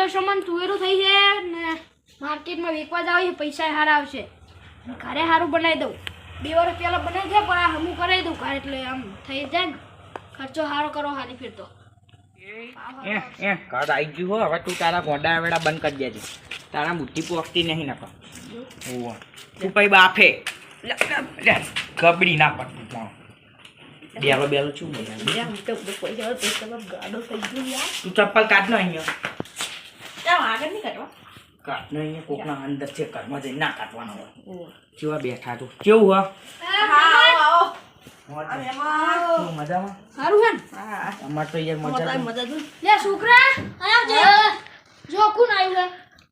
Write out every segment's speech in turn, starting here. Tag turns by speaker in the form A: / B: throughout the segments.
A: પંદરસો માં તુવેરું થઈ છે ને માર્કેટમાં વેચવા જાવ છે પૈસા સારા આવશે. ઘરે સારું બનાવી દઉં. બે વર્ષ પહેલાં બનાવી દે પણ આ હમું કરાવી દઉં. ઘરે એટલે આમ થઈ જાય ને. ખર્ચો સારો કરો હારી ફેરતો
B: એ એ આવી ગયું હો. હવે તું તારા ગોંડા વેડા બંધ કરી દેજે. તારા બુદ્ધિ પોખતી નહીં નકો ઓવા તું પછી બાફે. લે, લે, લે, ગબડી ના પડતું પણ બેલો બેલો મજા તું ચપ્પલ કાઢ નો અહીંયા. કાઢ નો કોકના અંદર છે ઘરમાં જઈને ના કાઢવાનો હોય. કેવા બેઠા તું કેવું હા? મજામાં?
A: સારું હે.
B: અમાર તો યાર મજા
A: લે છોકરા આયા જો કોણ આવ્યું હે?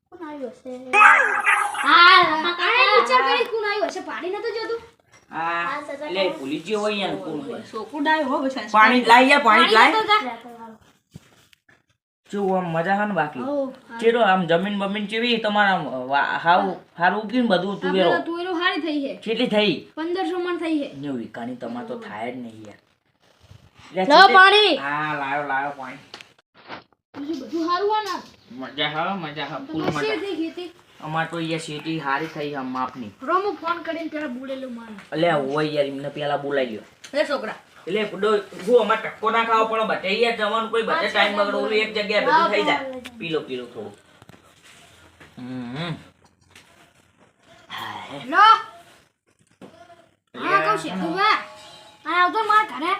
A: કોણ આવ્યું હશે? હા કાંઈ વિચાર કરી કોણ આવ્યું હશે? પાણી નતો જોતું?
B: આ લે ભૂલી ગયો હોય યાર કોણ હોય.
C: ડાયો હો બસ
B: પાણી લાઈ જા પાણી લાઈ.
A: જો
B: આમ મજા હા ને બાકી? ચેરો આમ જમીન બમીન ચેવી તમારા હાવ હારું ઉગી ને બધું તુવેરો
A: તુવેરો હારી થઈ છે.
B: કેટલી થઈ?
A: 1500 મણ થઈ છે.
B: ને વિકાની તમાર તો થાય જ નહીં યાર. લો
A: પાણી.
B: હા લાયો લાયો પાણી.
A: બધું સારું હોય ને
B: મજા હા મજા હા ફૂલ મજા. અમાર તો અહીંયા સીટી હારી થઈ આમ માપની.
A: રોમો ફોન કરીને પેલા બોલેલું મારે
B: અલ્યા હોય યાર એમને પેલા બોલાઈ ગયો
C: લે છોકરા.
B: એટલે ગુડો અમાર ટક્કો ના ખાવો પણ બધે જવાનું કોઈ બધે ટાઈમ બગડો ઓલું એક જગ્યાએ બધું થઈ જાય. પીલો પીલો થોડું. હમ.
A: લો હા કહું છે તું આ આવતો મારા ઘરે.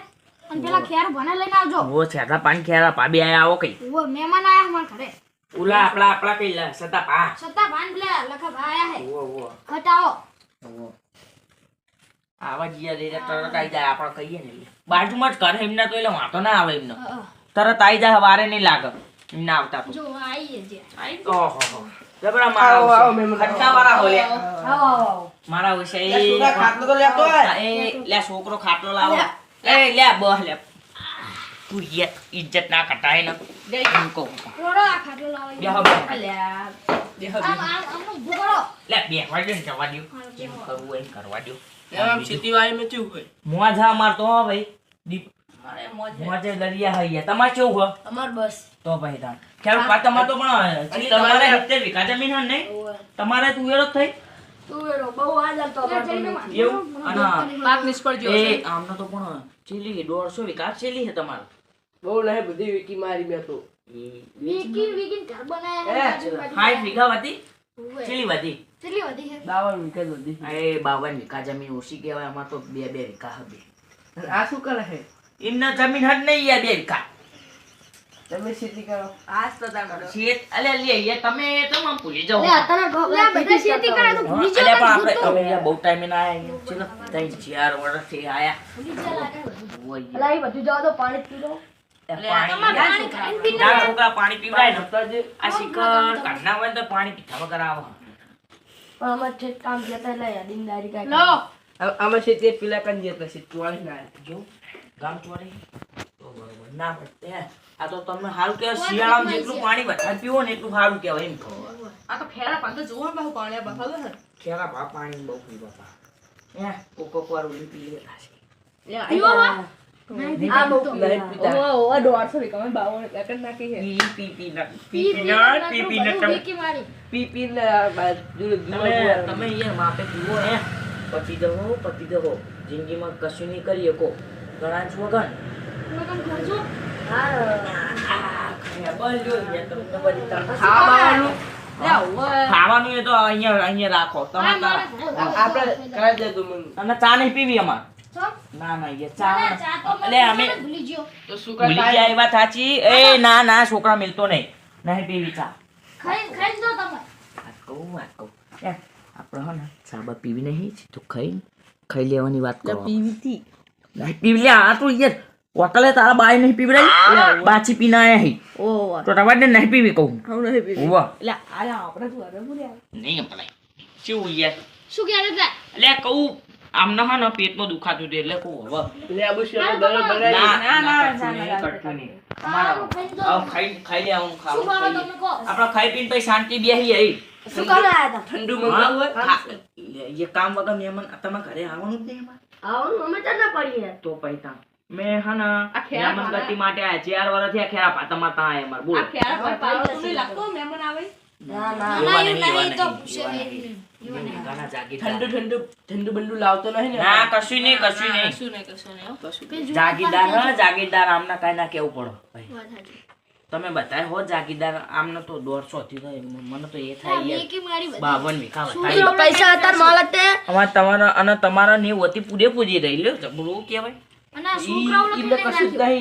A: અને પેલા ખેર ભણે લઈને આવજો.
B: ઓ છેટા પાણી ખેરા પાબી આયા આવો કઈ.
A: ઓ મહેમાન આયા મારા ઘરે.
B: ઉલા આપડા આપડા કઈ સતા પા.
A: સત્તા ભાન પેલા લખા હે.
B: ઓ ઓ
A: હટાવો
B: ઓ આવા જીયા રે તરત આઈ જાય આપણે કહીએ ને બાજુમાં જ ઘર એમના તો એટલે વાંધો ના આવે એમનો. તરત આઈ જાય વારે નહીં લાગે. એમના આવતા તો.
A: જો આઈએ આઈ
B: ઓહો હો. જબરા મારા ખટ્ટા વાળા હોય
A: આવો આવો આવો.
B: મારા વિશે એ લે છોકરો ખાટલો લાવો. એ લે બહ લે. તું યાર ઇજ્જત ના કટાય ને.
A: રોડો આ ખાટલો લાવો. આમ આમ
B: લે દે ને જવા દ્યો.
A: હા,
B: એમ કરવું એમ કરવા દ્યો.
C: ખેતીવાડીમાં કેવું હોય?
B: મોજ હા માર તો હો ભાઈ. દીપ મોજે દરિયા હૈયા તમારે કેવું હો
C: અમાર બસ.
B: તો ભાઈ તાર. ખેર પા તમારે તો પણ તમારે હપ્તે વીઘા જમીન હે નહીં? તમારે તુવેરો જ થઈ?
C: તુવેરો બહુ આજ ચાલતો
A: લે, જઈને માં.
B: એવું? અને
C: પાક નિષ્ફળ ગયો
B: એ
C: છે.
B: તો પણ ચીલી દોઢસો વીઘા ચીલી છે તમારે.
C: બહુ નહીં બધી વીકી મારી મેં તો.
A: વીકીન ઘર બનાયા
C: હે,
A: બાજુ બાજુ.
B: સાઠ વીઘા હતી
A: ઉવ્વે.
B: વધી
A: કેટલી વધી છે.
C: બાવન વીકા બધી.
B: એ બાવન વીઘા જમીન ઓછી કહેવાય અમાર તો બે બે વીઘા હતી
C: આ શું કરે છે?
B: એમના જમીન હટ નહીં યાર બે વીઘા.
C: તમે ખેતી કરો. આજ તો તાર
B: શેત અલે લે યાર તમે તમે ભૂલી જાઓ.
A: લે અત્યારે બધા ખેતી કરે. તો ભૂલી
B: અલ્યા પણ આપણે હવે યાર બહુ ટાઈમે ના આયા ચલો ત્રણ ચાર વર્ષથી આયા.
A: ભૂલી જા લાગે
B: ઓય યાર.
C: બધું જાવ તો પાણી પી લો
B: એ છોકરા પાણી પીવડાય ને આ શિખર કાઢના હોય તો પાણી પીધા વગર આવો.
C: પણ છે કામ જતા લઈ દિનદારી કાંઈ
A: લો.
C: અમે ખેતી પેલા કન જતા છે ચોળી ના
B: જો ગામ ચોરી ના પડે આ તો તમને સારું કહેવાય શિયાળામાં જેટલું પાણી વધારે પીવો ને એટલું સારું કહેવાય એમ કહો.
C: આ તો ફેરા પાંચ જોવા બહુ પાણી બફાવે છે
B: ખેરા પાણી બહુ પીવા બાપા હે કોક પી લેતા છે
A: પીવો. હો?
C: આ બહુ નહીં પીતા ઓ ઓ દોઢસો વીઘા માં બાવન એકર નાખી છે.
B: પી પી પી ના
A: પી
B: પી
A: પી
B: ના
A: ને
B: પતી જવો પતી જવો જિંદગીમાં કશું નહીં કરી શકો ઘણા જ વગર
C: ખાવાનું
B: ખાવાનું એ તો અહીંયા અહીંયા રાખો તમે
A: આપડે મારા
C: આપણે કરાવી દેજો મને
B: અને ચા નહીં પીવી અમાર? ના ના એ ચા
A: ના, ચા તો મને
B: એટલે અમે
C: તો શું
B: ભૂલી ગયા એ વાત સાચી? એ ના ના છોકરા મિલતો નહીં. નહીં પીવી ચા.
A: ખાઈ ખાઈ દો તમે.
B: વાત કહું વાત કહું. આપણે હે ને ચા બા પીવી નહીં તો ખાઈ ખાઈ લેવાની વાત કરો
C: પીવીતી.
B: નહીં પીવી? લે આ તો યાર હોટલે તારા બાય નહીં પીવડાઈ બાચી પીને આયા હી.
C: ઓ
B: તો તમારે નહીં પીવી કહું?
C: હું નહીં પીવી.
B: ઉવા.
C: એટલે આ આપણે શું અરે બોલ્યા
B: નહીં. પડાય શું યાર?
A: શું કહેતા
B: એટલે કહું. આમને હા ને પેટમાં દુખાતું હતું એટલે કહું હવે.
C: એટલે આ બુશ આપણે દરરોજ બનાવી
B: ના ના
C: ના, ના,
B: ના
C: ના,
B: કટતું નહીં
A: ખાવાનું ખાઈ જ દો.
B: આવ ખાઈ ખાઈ લે આવું
A: શું
B: ખાવું
A: કરો
B: ખાઈએ.
A: તમે કહો?
B: આપણે ખાઈ પીને પછી શાંતિ બેસી આવી
A: શું કરવા આયા હતા?
C: ઠંડુ
B: હા,
C: મંગાવું હોય?
B: ખા- એ કામ વગર મહેમાન તમારા ઘરે આવવાનું જ નહીં એમાં?
C: આવવાનું અમે ચાલ ના પડીએ.
B: તો પછી તાણ. મેં હે ને
C: આ ખેરા
B: મહેમાન
C: પાડા.
B: ગતિ માટે આ ચાર વર્ષથી આ ખેરા પાતામાં તાં આયા મારે બોલો.
C: આ ખેરા પર પાડો તો નહીં લાગતો મહેમાન આવે.
A: ના
B: એવા
A: ના
B: નહીં,
A: એવું
B: એવા
A: નહીં તો
B: નહીં,
A: પૂછે
B: એવા
A: નહીં.
B: નહીં.
A: એવા નહીં.
B: ઘણા જાગીરદાર.
C: ઠંડુ ઠંડુ ઠંડુ બંડુ લાવતો નહીં ને
B: ના કશું નહીં કશું નહીં.
C: કશું નહીં કશું નહીં હો, કશું
A: પેલું જૂનું
B: જાગીરદાર હા જાગીરદાર આમના કાંઈ ના કેવું પડો ભાઈ. તમે બતાય હો જાગીરદાર આમને તો દોઢસો થી થાય મને તો એ થાય. બાવન વીઘા
A: શું પૈસા હતા માલ હતા.
B: અમારે તમારા અને તમારા ને વતી પૂરેપૂરી રહી. લ્યો જબરું કહેવાય.
A: લઈને
C: કશું
B: કશું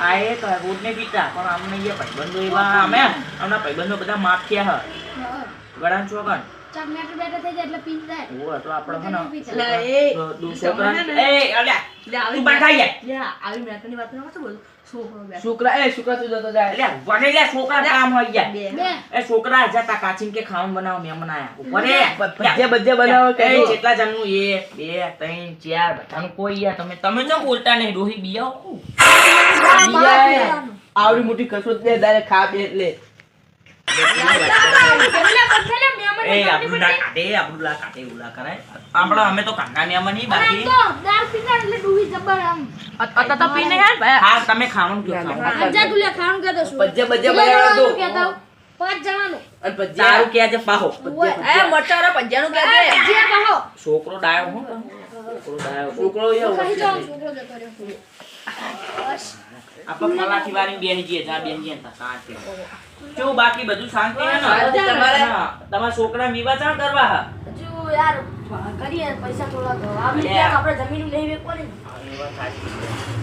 B: આ એ તો રોજ ને પીતા પણ અમને એ ભાઈબંધો એવા અમે અમના ભાઈબંધો બધા માફિયા હ.
A: હા.
B: ગળાન ચોકન?
A: ચાક મેટર બેટર થઈ જાય એટલે પી જાય.
B: ઓ તો આપણે હે ને
C: એટલે એ
B: દો- દો
C: ઈ
B: છોકરા
C: તમને ને-
B: એ અલ્યા
C: આવી
B: તું જાય.
C: લે આવી મેટરની વાત ન કરતો બોલ? છોકરો એ છોકરા તું જતો જાય.
B: અલ્યા વને લે છોકરા કામ હોય ગયા
C: બે.
A: બે.
B: એ છોકરા જતા કાચીન કે ખાવાનું બનાવો મહેમાન આયા. ઉપર એ
C: બનાવો કે
B: બે ત્રણ ચાર બધાનું કોઈ યાર. તમે તમે બોલતા નહીં રોહી બિયાઓ
C: આવડી મોટી કસરત ને તારે ખા બે એટલે
B: આપણે અમે તો કાંગા ને અમે નહીં બાકી.
A: તો
C: પીને
B: હા તમે ખાવાનું કયો ખાવાનું
A: કહેતો છું.
C: ભજ્યા ભજ્યા
A: કેટલા
C: બનાવો
A: જણાનું
C: તો
A: કહેતા? પાંચ જણાનું.
C: અને ભજ્યા
B: તારું કે છે પાહો.
A: ઓય.
C: એ મટારા ભજ્યાનું
A: આ
C: કહે છે.
A: જે કહો.
B: છોકરો ડાયો હું. છોકરો.
C: છોકરો બેન
A: જીએ
C: વચ્ચે.
A: જાઓ,
B: જા બાકી બધું શાંતિ ને
C: તમારે?
B: તમારા છોકરા વિવાહ કરવા હા
A: યાર કરીએ પૈસા થોડા આપણે આપણે જમીન નહીં વેચવાની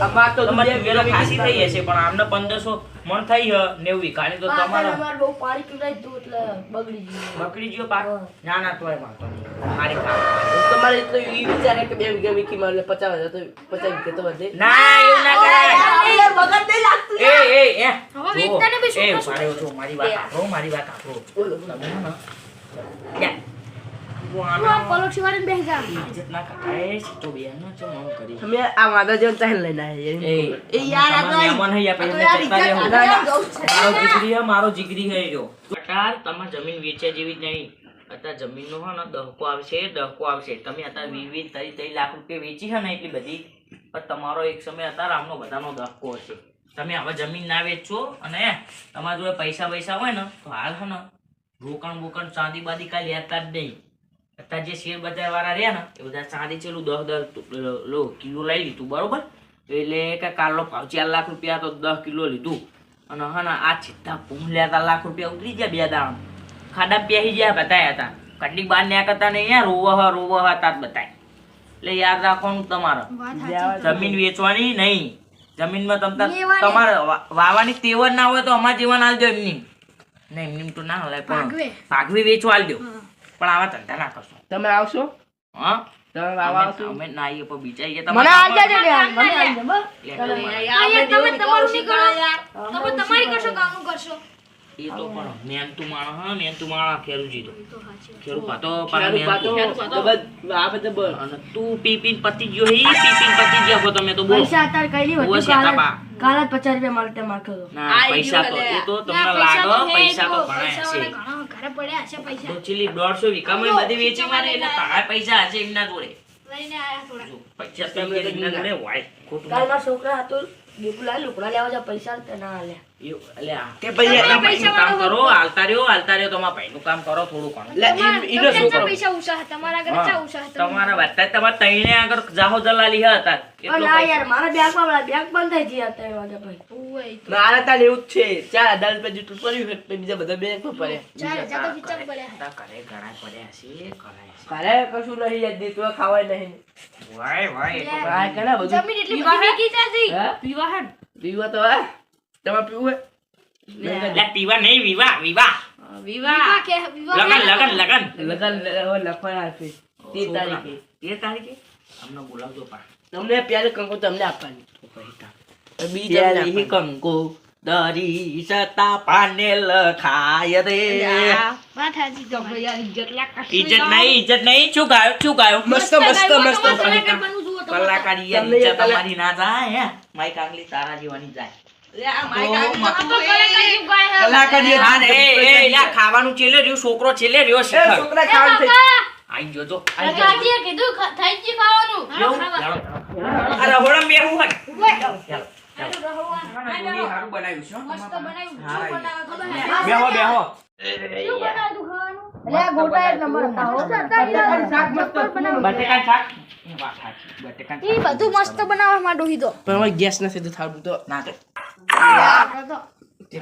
C: અમાર તો
B: તમારે વેલો ખાસી થઈ હશે પણ આમને પંદરસો મણ થઈ હ નેવું વીઘાની તો
A: આ અમારે બહુ પાણી પીવડાવી દીધું એટલે બગડી ગયું.
B: બકરી ગયો પાક? ના ના તોય વાંધો મારી
C: તમારે તો ઈ વિચારે કે બે વીઘા વીખી માં પચાસ હજાર તો પચાસ વીઘા તો વધે.
B: ના એવું ના કરાય.
C: વગર નહીં લાગતું
B: એ એ એ
A: હવે
B: જો,
A: વેચતાને બી
B: એ
A: છોકરા
B: મારે વાત આપો મારી વાત આપો.
C: બોલો
B: મારો જીગરી હે મારો જીગરી જો. અતાર જમીન વેચ્યા જેવી જ નહીં. અત્યારે જમીનનો હે ને દહકો આવશે દહકો આવશે. તમે અત્યારે વીસ વીસ ત્રીસ ત્રીસ લાખ રૂપિયા વેચી છે ને એટલી બધી પણ તમારો એક સમય અત્યારે આમનો બધાનો દહકો હશે. તમે હવે જમીન ના વેચશો અને તમારા જોડે પૈસા પૈસા હોય ને તો હાલ છે ને રોકાણ બોકાણ ચાંદી બાદી કાંઈ લેતા જ નહીં. અત્યારે જે શેર બજાર વાળા રહ્યા ને એ બધા ચાંદી ચેલું દસ દસ લો કિલો લઈ લીધું બરોબર? એટલે કે કાલનો ભાવ ચાર લાખ રૂપિયા તો દસ કિલો લીધું. અને હા ને આ સીધા ભૂમ લેતા લાખ રૂપિયા ઉતરી ગયા બે દાણ. ખાડા પહેરી ગયા બતાયા હતા. કેટલીક બાર ન્યા કરતા ને અહીંયા રોવા રોવા રોવ હ તા જ બતાય એટલે યાદ રાખવાનું તમારે. જમીન વેચવાની નહીં. જમીનમાં તમ તાર- તમારે વાવાની તેવર ના હોય તો અમારા જીવન આલજો એમની. નહીં એમની તો ના હલાય પણ
A: ભાગવે.
B: વેચવા આલજો.
A: હા.
B: પણ આવા ધંધા ના કરશો.
C: તમે આવશો?
B: હા?
C: તમે આવશો?
B: અમે ના આવીએ પણ બીજા આવીએ
C: મને યાર મને બસ
A: તમે તમે તમારી કરશો કામનું કરશો?
B: એ તો પણ મહેનતુ માણસ હા મહેનતુ માણસ ખેરુજી તો
A: તો સાચી વાત.
B: ખેરુ પાતો પાછા
C: ખેડૂત
B: મહેનતુ.
C: પાતો. જબર આ બધે
B: અને તું પી પીને ગયો હી પી પીને ગયા હો તમે તો બોલો.
D: પૈસા અત્યારે કઈ નહીં
B: ઓવે
D: વધ્યું
B: શેઠા
D: કાલે
B: બા.
D: કાલે જ પચાસ રૂપિયા મારે ત્યાં
B: ના પૈસા તો એ તો તમને લાગો પૈસા તો ઘણા હશે
A: ઘરે પડ્યા હશે પૈસા.
B: તો ચીલી દોઢસો વીઘામાં બધી વેચી મારે એટલે તારા પૈસા હશે એમના જોડે.
A: લઈને આયા થોડા.
B: પૈસા તો એમના જોડે હોય ખોટું
D: કાલે છોકરા હતું લુકડા લેવા જા પૈસા ના આલ્યા
B: એવું, એટલે
C: તે ભાઈ
B: તમારા કામ કરો હાલતા રહ્યો હાલતા રહ્યો તમારા ભાઈનું કામ કરો થોડું ઘણું.
C: લે
A: તમારા-
C: ઈ- ઈનો
A: તમને
C: છોકરો
A: ચા પૈસા ઉષા તમારા ઘરે ચા ઉષા
B: તમારા બધા તમારા તઈને આગળ જાહો દલાલી હતા. એટલો
D: અરે ના
B: પૈસા.
D: યાર મારા બેંકમાં પેલા બેંક બંધ થઈ ગયા ત્રણ વાગ્યા પછી
A: ઓવે, એ તો.
C: મારા તાર એવું જ છે ચાર હજાર રૂપિયા જેટલું પડ્યું બીજા બધા બેગ પર પડે.
A: ચાર હજાર તો વિચાર પડ્યા
B: ઘરે ઘણા પડ્યા છે કરાય છે.
C: કશું નહીં યાર દીતું ખાવાય નહીં.
B: વાય વાય એ તો
A: લે.
C: આ ઘણા બધું?
A: જમીન એટલી બધી વીકી જાજી.
C: હે?
B: પીવા હે?
C: પીવા તો હે. તમારે પીવું હે?
B: પીવા નહીં વિવાહ વિવાહ.
A: વિવાહ. કે વિવાહ
B: લગન લગન લગન.
C: લગન લખવાના છે. તેર તારીખે.
B: તેર તારીખે? અમને બોલાવજો પા
C: તમને પ્યારે કંકો તમને આપવાની. બીજા
B: કંકો દરી સતા પાને લખાય રે. ઇજ્જત નહીં ઇજ્જત નહીં. શું ગાયો? શું ગાયો?
C: મસ્ત મસ્ત મસ્ત
B: કલાકાર.
A: જુઓ તમારે.
B: ના જાય હે? કાંગલી તારા જેવાની જાય. ખાવાનું છેલ્લે રહ્યું છોકરો છેલ્લે રહ્યો
C: છોકરા ખાવાનું
B: આઈ જોજો
A: કીધું થઈ ગયું ખાવાનું.
B: ચાલો. ચાલો, ચાલો. હારું બનાવ્યું છે
A: મસ્ત બનાવ્યું.
B: હા? બેહો બેહો.
A: શું બનાવ્યું ખાવાનું?
C: અલ્યા ગોટા એક નંબર હતા હો. શાક?
B: એ
A: બધું મસ્ત બનાવવા માં ડોહી દો
C: પણ હવે ગેસ નથી તો થાળું તો
B: ના તો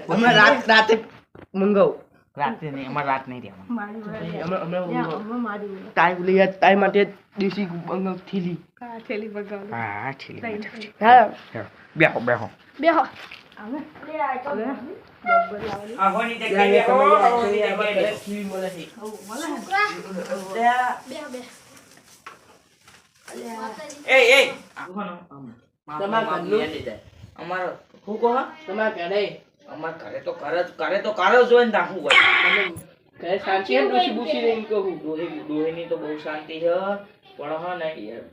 C: અમે રાત રાતે મંગાવું.
B: રાતે નહીં અમારે રાત નહીં રહેવાનું.
C: અમે અમે ટાઈમ માટે દેશી મંગાવ થેલી.
B: હા છેલ્લી
C: હા
B: બેહો બેહો.
A: બેહો.
B: બેહો.
A: બે
B: એ એ. અમારો શું કહો?
C: તમારા ઘરે?
B: અમાર ઘરે તો કરે જ કરે તો કરે જ હોય ને હોય?
C: ઘરે શાંતિ બુસી કહું.
B: ડોહી ડોહીની તો બહુ શાંતિ છે. પણ હા ને યાર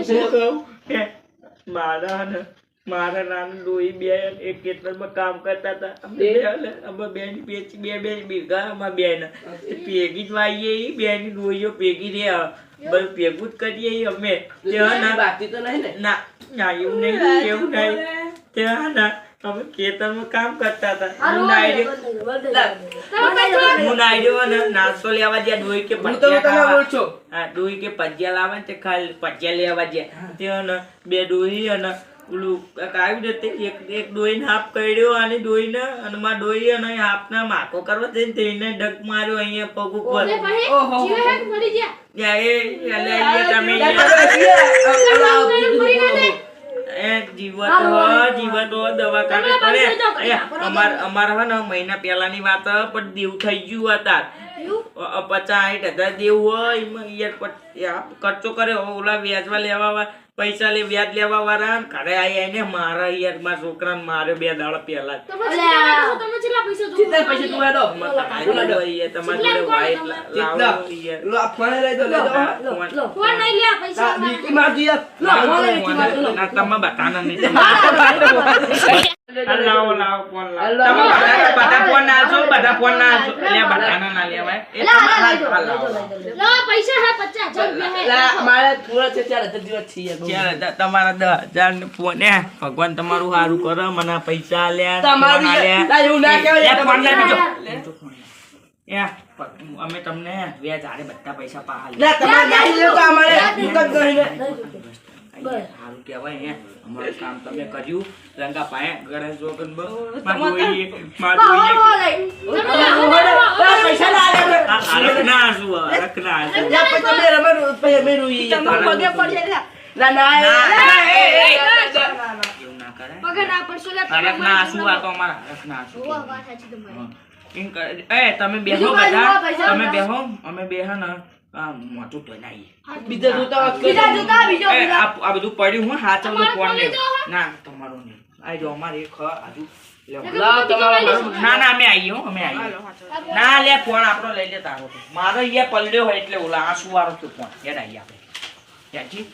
A: બંધા
B: મારા ને મારા નાનું ડોહી બે એક ખેતરમાં કામ કરતા હતા. અમે બે? ને અમે બે પેચી બે બે ભેગા અમારા બેન ભેગી જ વાઈએ ઈ બે ની ડોહીઓ ભેગી રહ્યા બસ ભેગું જ કરીએ અમે. ત્યાં ના
C: બાકી તો નહીં ને?
B: ના ના એવું નહીં એવું નહીં. ત્યાં ના અમે ખેતરમાં કામ કરતા હતા. હું નાસ્તો લેવા જ્યાં કે ખાવા. કે લાવે ને તે ખાલી ભજીયા લેવા ગયા ત્યાં ને બે ડોહી અને ઓલું કાંઈક આવ્યું એક એક ડોઈને હાફ કર્યો અને અને માં અને હાફના માકો કરવા જઈને તેને ડગ માર્યો અહીંયા પગ ઉપર.
C: ઓહો.
B: ત્યાં એ તમે અમાર હે ને મહિના વાત પણ દેવ થઈ ગયું હતા પચાસ હજાર દેવું હોય ખર્ચો કર્યો ઓલા વ્યાજમાં લેવા પૈસા લે વ્યાજ લેવા વાળા ને ઘરે આયા એને મારા યારમાં છોકરા ને માર્યો બે દાડા પહેલા જ.
A: તમે કેટલા પૈસા?
C: કેટલા તું
B: તમારે લા-
C: કેટલા? ફોન લઈ દો લઈ
B: ફોન-
A: ફોન લે પૈસા
C: આ વીકી માં લો ફોન લઈ વીકી માં
B: ના, તમે બધાને નહીં. લાવો, લાવો, ફોન લાવો. તમે બધા- બધા ફોન ના આલશો, બધા ફોન ના આલશો. લે, બધાને ના લેવાય. એ તમે હાલ- હાલ લાવો.
A: પૈસા હે પચાસ રૂપિયા
C: લા મારે પૂરા છે ચાર દિવસ છે યાર
B: તમારા દસ હજાર ને ફોન હે ભગવાન તમારું સારું કરે મને પૈસા
C: તમારું લા, એવું ના કહેવાય
B: ફોન લે બીજો.
C: યાર.
B: બીજો ફોન લે. એ, પ- અમે તમને વ્યાજ હારે બધા પૈસા પાહા
C: લા તમારે નહીં લેવું અમારે દુકાન કરીને
B: સારું કહેવાય હે. અમારું કામ તમે કર્યું રંગા પાયા ગણેશ જોગનમાં જોઈએ માં જોઈએ
C: પૈસા
B: આંસુ આંસુ.
C: તમે ના,
B: ના, ના.
A: પગે ના પડશો
B: આ તો અમારા
A: વાત સાચી તમારી.
B: એ બેહો બધા. તમે. બેહો અમે બેહો ને મોટું ધોઈને આવીએ.
C: બીજા જોતા
A: બીજા જોતા. બીજો
B: આ આ બધું પડ્યું હું
A: તમારો
B: ફોન ને
A: લીધો હે?
B: ના તમારું નહીં. આ જો અમારે એક આજુ. ના ના અમે આવીએ હો અમે આવીએ ના લે ફોન આપણો લઈ લે તારો તો. મારો અહીંયા પલડ્યો હોય એટલે ઓલા આંસુ વાળો તો ફોન. યાદ આવી આપણે.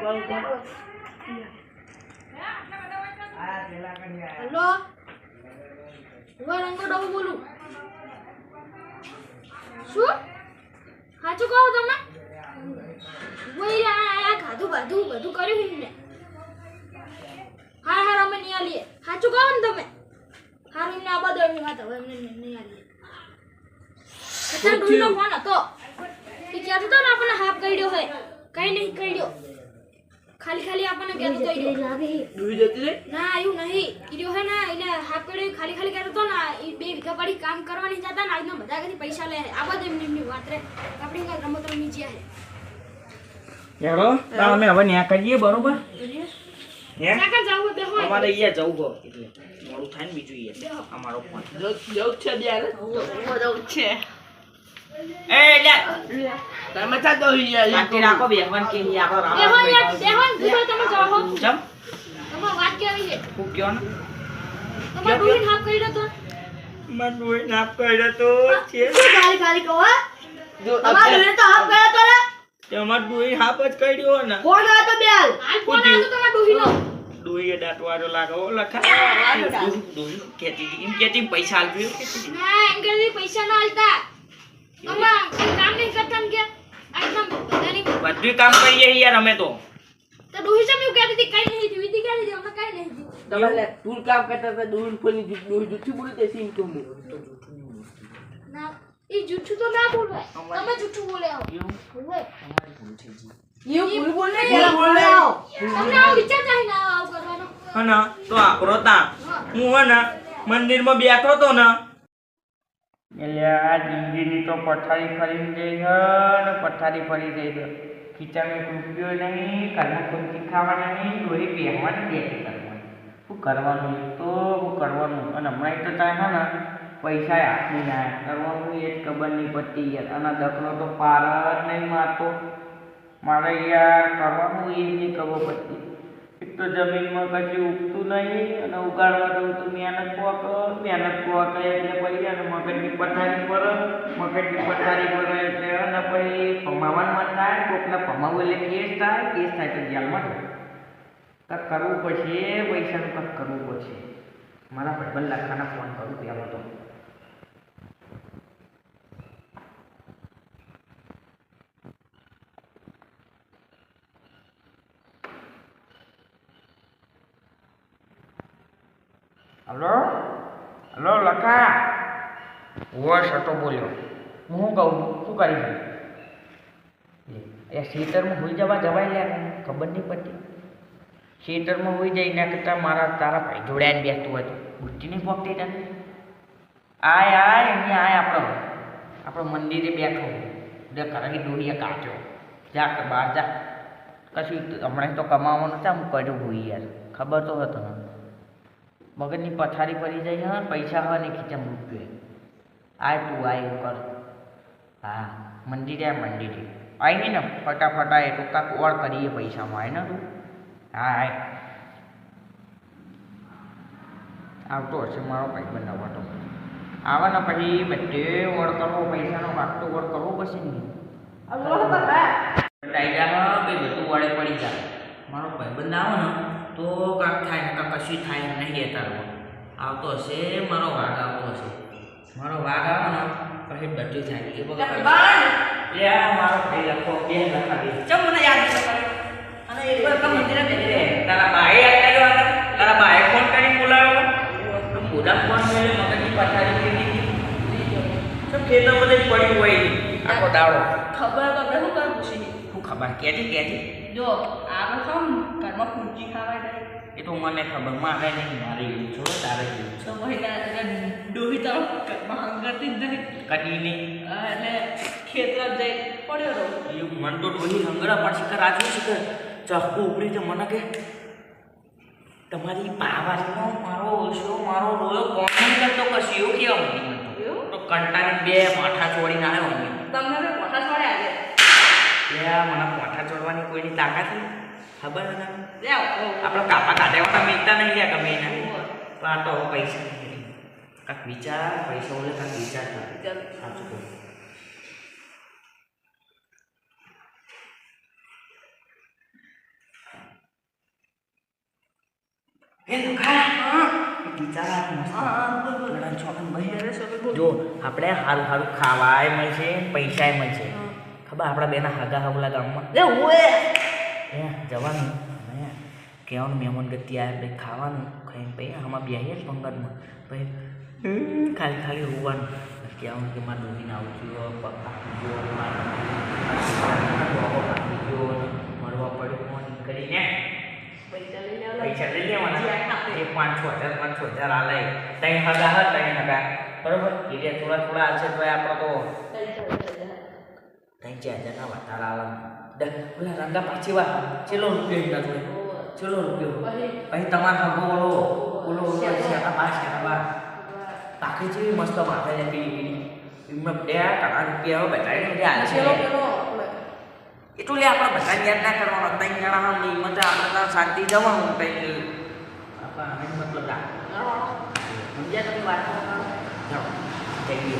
A: કોકનો હેલો હું રંગો ડબો બોલું? શું? સાચું કહો તમે વઈ આ ખાધું બાધું બધું કર્યું એમને. હા હા અમે નહીં આલીએ. સાચું કહો ને તમે. હારું એમને આ બધો એમની વાત હવે એમને નહીં આલીએ. અત્યારે ડોહીનો ફોન હતો. કે ક્યાં હતો આપણને હાફ કર્યો હોય. કઈ નહીં કર્યો. ખાલી ખાલી આપણને કહેતો તો ઈ રહ્યો.
C: ડૂબી જતી રે
A: ના એવું નહીં. ઈર્યો હે ના એટલે હાફ કર્યો ખાલી ખાલી કહેતો હતો ને ઈ બે વીઘા પડી કામ કરવાની જાતા ને આજનો બધા કદી પૈસા લે આ બધા એમની એમની વાત રે. આપણે કા રમત રમી જ્યાં હે.
B: હેરો અમે હવે ન્યા કરીએ બરોબર? હે?
A: કાકા જાવ બે હોય.
B: અમારે અહીંયા જવું ગો એટલે મોડું થાય ને બીજું અમારો ફોન.
C: જવું છે ત્યારે જવું છે.
B: એ લ્યા
C: તમે ચા દો યાર
B: કાઢી રાખો બેહવાન કે અહીં આપણો
A: બે
B: રાવણ
A: હોય
B: બેઠો.
A: યાર બે હોય તમે જાઓ.
B: ચમ
A: તમારે વાત કેવી છે?
B: હું કયો ને?
A: તમારે ડોહીને હાફ કરી તો?
B: મને ડોઈ નાપ કર્યો તો છે.
D: ગાલી ગાલી કહો
C: જો
D: તમારા જોડે તો હાફ કર્યો તો ને
B: તમાર ડોઈ હાપ જ કર્યો ને.
D: કોણ હતો બેલ
A: હાલ ફોન આવ્યો તો તમારા ડોહીનો
B: ડોઈએ દાંતવાળો લાગે લખા. ડોઈ કહેતી એમ કહેતી પૈસા.
A: ના પૈસા ના આલતા.
B: બધું કામ કરીએ યાર અમે તો.
A: તો ડોહી સામે એવું કહેતી કઈ નહીં થયું ઈથી કહેતી અમને કઈ નહીં થયું
C: તમે તું કામ કરતા હતા દૂર ફોની દૂર જુઠ્ઠી બોલી દેસી ઇન તું
A: ના એ જૂઠું તો ના બોલવાય તમે જૂઠું બોલે આવો. બોલે.
D: એવું ભૂલ બોલે?
C: ભૂલ બોલે.
A: તમને આવો વિચાર થાય ના આવું કરવાનો.
B: હને તો આપણો તા. હું. હે ને મંદિરમાં બેઠો તો ને. એટલે આ જિંદગીની તો પથારી ફરી ગઈ હે ને પથારી ફરી ગઈ છે. ખીચામાં રૂપિયો નહીં કરના ખુરશી ખાવાના નહીં ડોહી પહેરવાની બેઠી કરવાની શું કરવાનું? તો શું કરવાનું? અને હમણાં તો ચાહે ને પૈસા આપી ના કરવાનું એ જ ખબર નહીં પડતી યાર. અને દખલો તો પાર જ નહીં મારતો. મારે યાર કરવાનું એ જ નહીં ખબર પડતી. તો જમીનમાં કશું ઉગતું નહીં અને ઉગાડવા દઉં તો મહેનત પોક મહેનત પોક એટલે પછી અને મગજની પથારી પર, મગજની પથારી પર એટલે અને પછી પમાવાનું મન થાય, કોકને ભમાવું એટલે કેસ થાય કેસ થાય તો જેલમાં કાંઈક કરવું પડશે, પૈસાનું કંઈક કરવું પડશે. મારા ભાઈબંધ લખાના ફોન કરું પહેલાં તો હલો હલો લખા ઓ હતો બોલ્યો. હું શું કહું? શું કરી એ થિયેટરમાં હોઈ જવા જવાય લે ખબર નહીં પડતી. થિયેટરમાં હોઈ જાય, એના કરતાં મારા તારા ભાઈ જોડે બેસતું હોય તો. બુદ્ધિ નહીં પહોંચતી તને? આય આય, અહીંયા આય આપણો. આપણો મંદિરે બેઠો. એટલે કરાવી દોડીએ કાચો જા બહાર જા. કશું હમણાં તો કમાવાનું છે હું કર્યું હોય યાર. ખબર તો હતો મગજની પથારી પડી જાય, હા, પૈસા હોય ને ખીચા મૂકજો આય તું આય ઉપર કર. હા મંદિરે આ મંદિરે. આવી ને ફટાફટ આ એટલું કાંક ઓળ કરીએ પૈસામાં આય ને તું? હા આય. આવતો હશે મારો ભાઈ બનાવવા તો આવે પછી બધે ઓળ કરવો પૈસાનો વાગતો ઓળ કરવો પછી નહીં ટાઈગરમાં કંઈ બધું વડે પડી જાય. મારો ભાઈબંધ આવે ને તો કાંક થાય ને કાંક કશું થાય નહીં એતારમાં આવતો હશે મારો વાઘ આવતો હશે. મારો વાઘ આવે ને પછી બધું થાય એ વખત એ મારો ભાઈ લખો બે લખા દે
C: ચમ મને યાદ કર્યો અને એક વાર કમ મંદિરે
B: તારા બાએ આવ્યો તારા બાએ ફોન કરી બોલાવ્યો તો મોઢા ફોન મેળે મગજની પથારી કરી દીધી ખેતર બધે પડ્યું હોય. આખો દાડો.
C: ખબર ખબર શું કરું પૂછી
B: હું ખબર? KG KG.
C: જો આગળ ખાવ ને ઘરમાં પૂંજી ખાવાય જાય
B: એ તો મને ખબર મારે નહીં મારે એવું છો તારે એવું
C: તો પછી ત્યાં ડોહી તો ઘરમાં જ નહીં.
B: કદી નહીં.
C: એટલે ખેતર જઈ પડ્યો રહો.
B: એવું મન તો ડોહી હંગડા પણ શિખર આજુ શિખર ચાકુ ઉપડી તો મને કે તમારી પાવાનો મારો ઓછો મારો રોયો કોણ નહીં કરતો કશું એવું કેવા મને તો. કંટાળી બે માથા ચોડીને આવ્યો મને
C: તમને મોટા છોડે આજે
B: ત્યાં મને માથા ચોડવાની કોઈની તાકાત નહીં ખબર ને
C: લે આવો
B: આપણે કાપા કાઢ્યા મેતા નહીં લ્યા ગમે એના. પણ આ તો પૈસા કાંઈક વિચાર પૈસા ઓલે કાંક વિચાર સાચું કહું. હે લખા વિચાર મસ્ત. ગળા ચોકન બહી જો આપણે સારું સારું ખાવાય મળશે પૈસાય મળશે. ખબર આપણા બેના હાગા હાવલા ગામમાં? એ જવાનું અને કહેવાનું મહેમાન ગતિ આવે ભાઈ ખાવાનું ખાઈને ભાઈ આમાં બેહીએ જ પંગતમાં. પછી ખાલી ખાલી હોવાનું. કહેવાનું કે મારા ડોમીને આવું થયું પાકી ગયો પાકી ગયો મરવા પડ્યો કરીને.
C: પૈસા લઈ
B: લેવાના. એ પાંચસો હજાર પાંચસો હજાર આ લઈ ત્રણ હગા હા ત્રણ હગા. બરોબર? એટલે થોડા થોડા આવશે તો આપણે તો ત્રણ ચાર હજારના વધારા આવે પેલા રંગા પાછી વાર ચેલો રૂપિયો એમના જોડે ચલો રૂપિયો પછી તમારે હગો ઓલો ઓલો ઓલો શેકા બાર શેકા બાર પાકી જેવી મસ્ત માથે છે પીલી પીલી એમાં બે ટકા રૂપિયા બતાવીને મજા આવે
C: પેલો
B: છે
C: પેલો આપણે
B: એટલું લે આપણે બધા યાદ ના કરવાનો ત્રણ જણા હા નહીં મજા આપણે ત્યાં શાંતિ જવાનું કઈ આપણે આને મતલબ રાખ સમજ્યા તમે વાત જાઓ જઈએ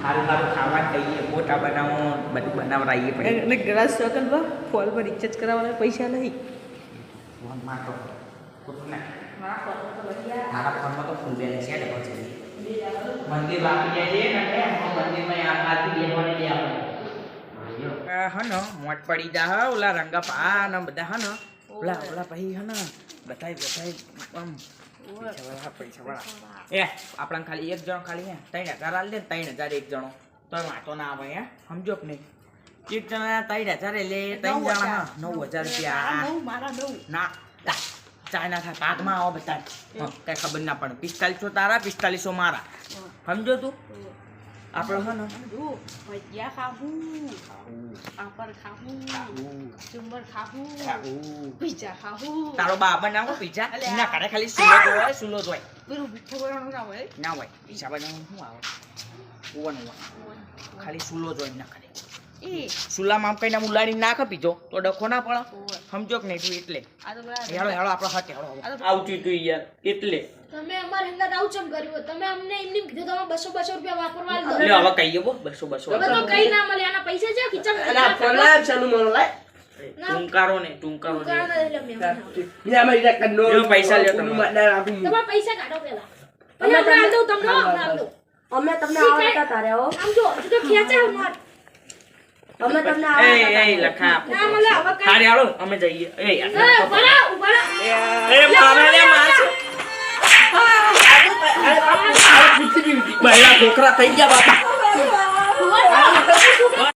B: સારું સારું ખાવા જઈએ મોટા બનાવો બધું બનાવડાવીએ પછી
C: એટલે ગ્લાસ ચોકન બા ફોન પર રિચાર્જ કરાવવાના પૈસા નહીં.
B: ફોનમાં તો
C: મારા
B: ફોનમાં તો ફૂલ બેલેન્સ છે પછી. મંદિર બાકી જાય ને મંદિરમાં આ બેસવાની દે આપણે હન મોટ પડી જા હ ઓલા રંગા પા ને બધા હન. ઓલા પછી આમ એ ખાલી એક જણો ખાલી હે ત્રણ હજાર આલ દે ને ત્રણ હજાર એક જણો તો વાંધો ના આવે હે સમજો કે નહીં એક જણા ત્રણ હજાર એટલે ત્રણ જણા નવ હજાર રૂપિયા ના ચાઇના થાય પાકમાં આવો બધા કઈ ખબર ના પડે પિસ્તાલીસો તારા પિસ્તાલીસો મારા સમજો તું આપણે હે ને
C: ભજીયા ખાવું પાપડ ખાવું ચુંબર ખાવું પીઝા ખાવું
B: તારો બા બનાવો પીઝા ના કરે ખાલી સુલો હોય સુલો હોય
C: પેલું મીઠું બનાવવાનું ના હોય
B: ના હોય પીઝા બનાવવાનું શું આવે ઓવન હોય ખાલી સુલો જ હોય ના કરે
C: એ
B: સુલામાં આમ કઈ ના ઉલાડી નાખે પીજો તો ડખો ના પડે સમજો કે નહીં તું એટલે. હેળો હેળો આપણો હાથે હેળો આવતી તું યાર એટલે.
A: તમે અમાર હંગાત આવું ચમ કર્યું તમે અમને એમ નેમ કીધું તમે બસો બસો રૂપિયા વાપરવા દો.
B: એટલે હવે કહીએ બો બસો બસો.
A: હવે તો કઈ ના મળે આના પૈસા છે ખીચામ
C: આ ફોન ચાલુ મને લાય.
B: ટૂંકારો ને ટૂંકારો ને. લ્યો, પૈસા લ્યો તમે.
A: તમારા પૈસા કાઢો પેલા. પહેલા આપણે આલ દઉં તમને આલ દઉં.
D: અમે તમને આવતા તારે હો.
A: આમ જો તો ખેંચાય હું માર.
D: અમે તમને
B: એ એ લખા આપો હારે હાલો અમે જઈએ એ
A: એ
B: મારે માર છોકરા થઈ ગયા બાપા